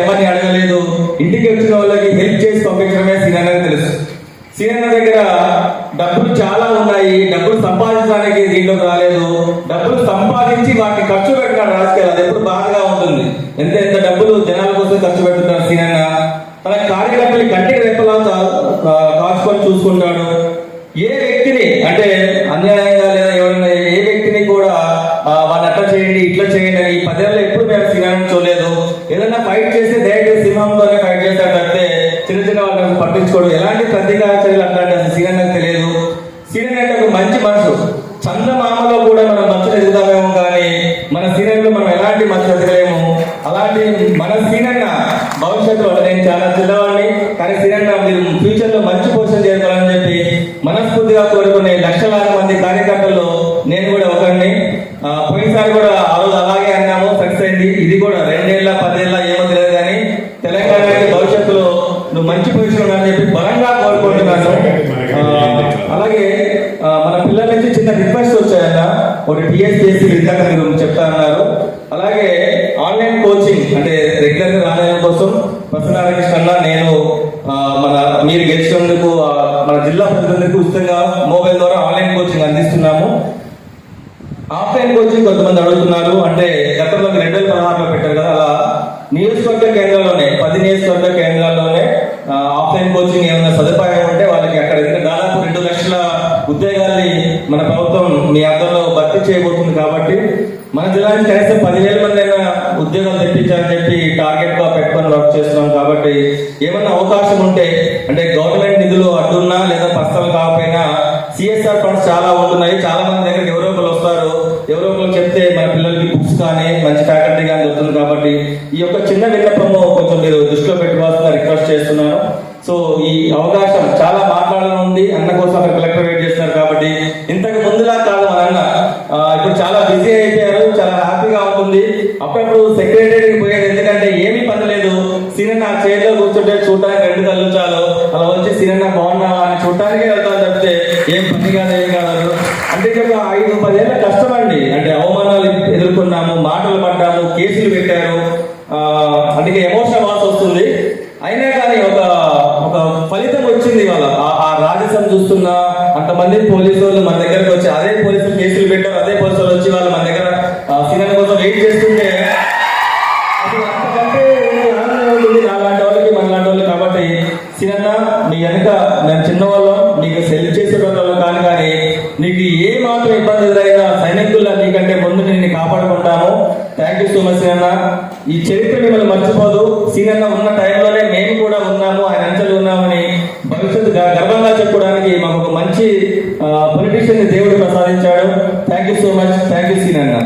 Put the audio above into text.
ఎవరిని అడగలేదు. ఇంటికి వచ్చిన వాళ్ళకి హెల్ప్ చేసి పంపించడమే సీనన్నకి తెలుసు. సీనన్న దగ్గర డబ్బులు చాలా ఉన్నాయి. డబ్బులు సంపాదించడానికి దీంట్లోకి రాలేదు. డబ్బులు సంపాదించి వాటిని ఖర్చు పెట్టినాడు రాజకీయాలు అది ఎప్పుడు బాధగా ఉంటుంది. ఎంత ఎంత డబ్బులు జనాల కోసం ఖర్చు పెడుతున్నారు సీనన్న తన కార్యకర్తలు కంటికి రెప్పలా కాసుకొని కాచుకొని చూసుకుంటాడు. ఏ వ్యక్తిని అంటే అన్యాయంగా లేదా ఎవరైనా ఫైట్ చేస్తే డైరెక్ట్ సింహంతోనే ఫైట్ చేస్తాడు అంటే చిన్న చిన్న వాళ్ళని పట్టించుకోడు. ఎలాంటి ప్రతీకార చర్యలు అట్లాంటి అసలు సీనియర్ నాకు తెలియదు. సీనియర్ అంటే ఒక మంచి మనసు. చందమామలో కూడా మనం మంచులు ఎదుగుతామేమో కానీ మన సీనియర్లు మనం ఎలాంటి మంచు ఎదగలేము. అలాంటి మన సీనియర్ భవిష్యత్తులో నేను చాలా చిన్నవాడిని కానీ సీనియర్ మీరు ఫ్యూచర్లో మంచి పోషన్ చేయాలని చెప్పి మనస్ఫూర్తిగా కోరుకునే లక్షలాది మంది కార్యకర్తల్లో నేను కూడా ఒకరిని ఆ, పోయినసారి కూడా ఆ రోజు అలాగే అన్నాము సక్సెస్ అయింది ఇది కూడా రెండేళ్ళ పదేళ్ళ ఏమో తెలియదు కానీ తెలంగాణకి భవిష్యత్తులో నువ్వు మంచి పొజిషన్ ఉండాలని చెప్పి బలంగా కోరుకుంటున్నాను ఆ, అలాగే ఆ, మన పిల్లల నుంచి చిన్న రిక్వెస్ట్ వచ్చాయన్న ఒకటి టీఎస్పీఎస్సీ ఇందాక మీరు చెప్తా అన్నారు అలాగే ఆన్లైన్ కోచింగ్ అంటే రెగ్యులర్గా రాయడం కోసం ప్రసన్నారాయణ నేను మన మీరు గెలిచినందుకు మన జిల్లా ప్రజలందరికీ ఉచితంగా మొబైల్ ద్వారా ఆన్లైన్ కోచింగ్ అందిస్తున్నాము. ఆఫ్లైన్ కోచింగ్ కొంతమంది అడుగుతున్నారు. అంటే గతంలో రెండు వేల పదహారులో పెట్టారు కదా అలా నియోజకవర్గ కేంద్రాల్లోనే పది నియోజకవర్గ కేంద్రాల్లోనే ఆఫ్లైన్ కోచింగ్ ఏమైనా సదుపాయం ఉంటే వాళ్ళకి అక్కడ దాదాపు రెండు లక్షల ఉద్యోగాల్ని మన ప్రభుత్వం మీ అర్థంలో భర్తీ చేయబోతుంది కాబట్టి మన జిల్లా కనీసం పదివేల మంది అయినా ఉద్యోగాలు తెప్పించాలని చెప్పి టార్గెట్గా పెట్టుకొని వర్క్ చేస్తున్నాం కాబట్టి ఏమైనా అవకాశం ఉంటే అంటే గవర్నమెంట్ నిధులు అడ్డున్నా లేదా పర్సనల్ కాకపోయినా సిఎస్ఆర్ ఫండ్స్ చాలా ఉంటున్నాయి. చాలా మంది దగ్గరికి ఎవరో ఒకరు వస్తారు. ఎవరో ఒకరు చెప్తే మన పిల్లలకి బుక్స్ కానీ మంచి ఫ్యాకల్టీ కానీ దొరుకుతుంది కాబట్టి ఈ యొక్క చిన్న విన్నపము కొంచెం మీరు దృష్టిలో పెట్టుకోవాల్సిన రిక్వెస్ట్ చేస్తున్నాను. సో ఈ అవకాశం ఉంది అన్న కోసం అక్కడ కలెక్టర్ వెయిట్ చేస్తున్నారు కాబట్టి ఇంతకు ముందులా కాదు మన అన్న ఇప్పుడు చాలా బిజీ అయిపోయారు చాలా హ్యాపీగా ఉంటుంది. అప్పుడప్పుడు సెక్రటరీకి పోయేది ఎందుకంటే ఏమీ పని లేదు. నా చైర్లో కూర్చుంటే చూడడానికి రెండు కళ్ళు చాలు. అలా వచ్చి సినిమా బాగున్నావా అని చూడటానికి వెళ్తాను తప్పితే ఏం పని కాదు ఏం కాదు అంటే చెప్పి ఐదు పదేళ్ళ కష్టం అండి అంటే అవమానాలు ఎదుర్కొన్నాము మాటలు పడ్డాము కేసులు పెట్టారు. అందుకే ఎమోషన్ వాల్సి వస్తుంది అయినా కానీ ఒక ఒక ఫలితం వచ్చింది వాళ్ళ ఆ రాజసం చూస్తున్నా అంతమంది పోలీసు వాళ్ళు మన దగ్గరకు వచ్చి అదే పోలీసులు కేసులు పెట్టారు అదే పోలీసులు వచ్చి వాళ్ళు మన దగ్గర సినిమా కోసం వెయిట్ చేస్తుంటే అలాంటి వాళ్ళకి మనలాంటి వాళ్ళు కాబట్టి సినన్న నీ వెనక నేను చిన్నవాళ్ళం నీకు సెల్ చేసేటోళ్ళం కాదు కానీ నీకు ఏ మాత్రం ఇబ్బంది ఎదురైనా సైనికుల్లో నీకంటే ముందు నేను కాపాడుకుంటాము థ్యాంక్ యూ సో మచ్ సినన్న. ఈ చరిత్ర మిమ్మల్ని మర్చిపోదు. సీనన్న ఉన్న టైంలోనే మేము కూడా ఉన్నాము ఆయన అంచెలు ఉన్నామని భవిష్యత్తు గ- గర్వంగా చెప్పుకోవడానికి మాకు ఒక మంచి పొలిటీషియన్ దేవుడు ప్రసాదించాడు. Thank you so much thank you Seenanna